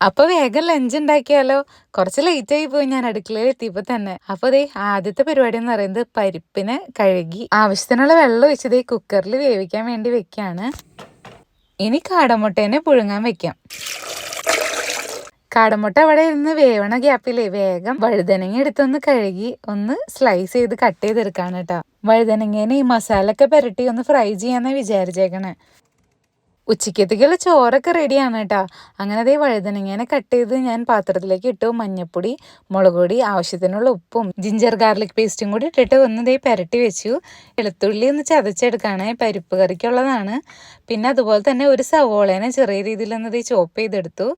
അപ്പൊ വേഗം ലഞ്ച് ഉണ്ടാക്കിയാലോ? കുറച്ച് ലേറ്റ് ആയി പോയി ഞാൻ അടുക്കളയിൽ എത്തിയപ്പോ തന്നെ. അപ്പൊ ദേ ആദ്യത്തെ പരിപാടി എന്ന് പറയുന്നത് പരിപ്പിനെ കഴുകി ആവശ്യത്തിനുള്ള വെള്ളം ഒഴിച്ച് ദേ കുക്കറിൽ വേവിക്കാൻ വേണ്ടി വെക്കാണ്. ഇനി കാടമുട്ടേനെ പുഴുങ്ങാൻ വെക്കാം. കാടമുട്ട അവിടെ ഇരുന്ന് വേവണ ഗ്യാപ്പിലേ വേഗം വഴുതനങ്ങ എടുത്തൊന്ന് കഴുകി ഒന്ന് സ്ലൈസ് ചെയ്ത് കട്ട് ചെയ്തെടുക്കാണ് കേട്ടോ. വഴുതനങ്ങേനെ ഈ മസാലൊക്കെ പുരട്ടി ഒന്ന് ഫ്രൈ ചെയ്യാന്നാ വിചാരിച്ചേക്കണേ. ഉച്ചക്കത്തേക്കുള്ള ചോറൊക്കെ റെഡിയാണ് കേട്ടോ അങ്ങനെ അതേ വഴുതനങ്ങനെ കട്ട് ചെയ്ത് ഞാൻ പാത്രത്തിലേക്ക് ഇട്ടു. മഞ്ഞപ്പൊടി മുളക് പൊടി ആവശ്യത്തിനുള്ള ഉപ്പും ജിഞ്ചർ ഗാർലിക് പേസ്റ്റും കൂടി ഇട്ടിട്ട് ഒന്ന് ദേ പുരട്ടി വെച്ചു. വെളുത്തുള്ളി ഒന്ന് ചതച്ചെടുക്കുകയാണ് പരിപ്പ് കറിക്കുള്ളതാണ്. പിന്നെ അതുപോലെ തന്നെ ഒരു സവോളേനെ ചെറിയ രീതിയിൽ ഒന്ന് ദേ ചോപ്പ് ചെയ്തെടുത്തു.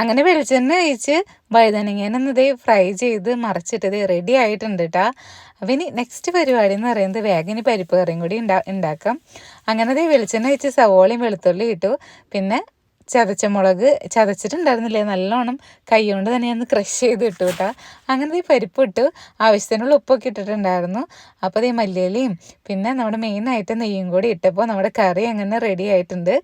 അങ്ങനെ വെളിച്ചെണ്ണ ഒഴിച്ച് വഴുതനങ്ങേനൊന്ന് ഇതേ ഫ്രൈ ചെയ്ത് മറച്ചിട്ട് ഇത് റെഡി ആയിട്ടുണ്ട് കേട്ടോ അപ്പം ഇനി നെക്സ്റ്റ് പരിപാടി എന്ന് പറയുന്നത് വേഗം ഇനി പരിപ്പ് കറിയും കൂടി ഉണ്ടാ ഉണ്ടാക്കാം. അങ്ങനെ വെളിച്ചെണ്ണ ഒഴിച്ച് സവോളയും വെളുത്തുള്ളി ഇട്ടു. പിന്നെ ചതച്ച മുളക് ചതച്ചിട്ടുണ്ടായിരുന്നില്ലേ? നല്ലോണം കൈകൊണ്ട് തന്നെ ഒന്ന് ക്രഷ് ചെയ്ത് ഇട്ടു കേട്ടോ അങ്ങനെ ഈ പരിപ്പ് ഇട്ടു ആവശ്യത്തിനുള്ള ഉപ്പൊക്കെ ഇട്ടിട്ടുണ്ടായിരുന്നു. അപ്പോൾ ഈ മല്ലിയിലയും പിന്നെ നമ്മുടെ മെയിനായിട്ട് നെയ്യും കൂടി ഇട്ടപ്പോൾ നമ്മുടെ കറി അങ്ങനെ റെഡി ആയിട്ടുണ്ട്.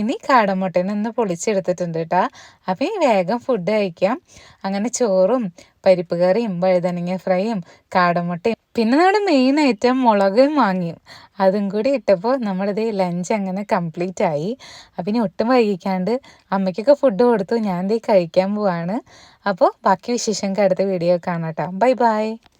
ഇനി കാടമുട്ടേനെ ഒന്ന് പൊളിച്ചെടുത്തിട്ടുണ്ട് കേട്ടോ അപ്പോൾ ഈ വേഗം ഫുഡ് കഴിക്കാം. അങ്ങനെ ചോറും പരിപ്പ് കറിയും വഴുതനങ്ങ ഫ്രൈയും കാടമുട്ടയും പിന്നെ നമ്മൾ മെയിൻ ഐറ്റം മുളകും വാങ്ങിയും അതും കൂടി ഇട്ടപ്പോൾ നമ്മുടെ ലഞ്ച് അങ്ങനെ കംപ്ലീറ്റ് ആയി. അപ്പം ഇനി ഒട്ടും വൈകിക്കാണ്ട് അമ്മയ്ക്കൊക്കെ ഫുഡ് കൊടുത്തു. ഞാൻ ദേ കഴിക്കാൻ പോവാണ്. അപ്പോൾ ബാക്കി വിശേഷം അടുത്ത വീഡിയോ കാണാം കേട്ടോ ബൈ ബൈ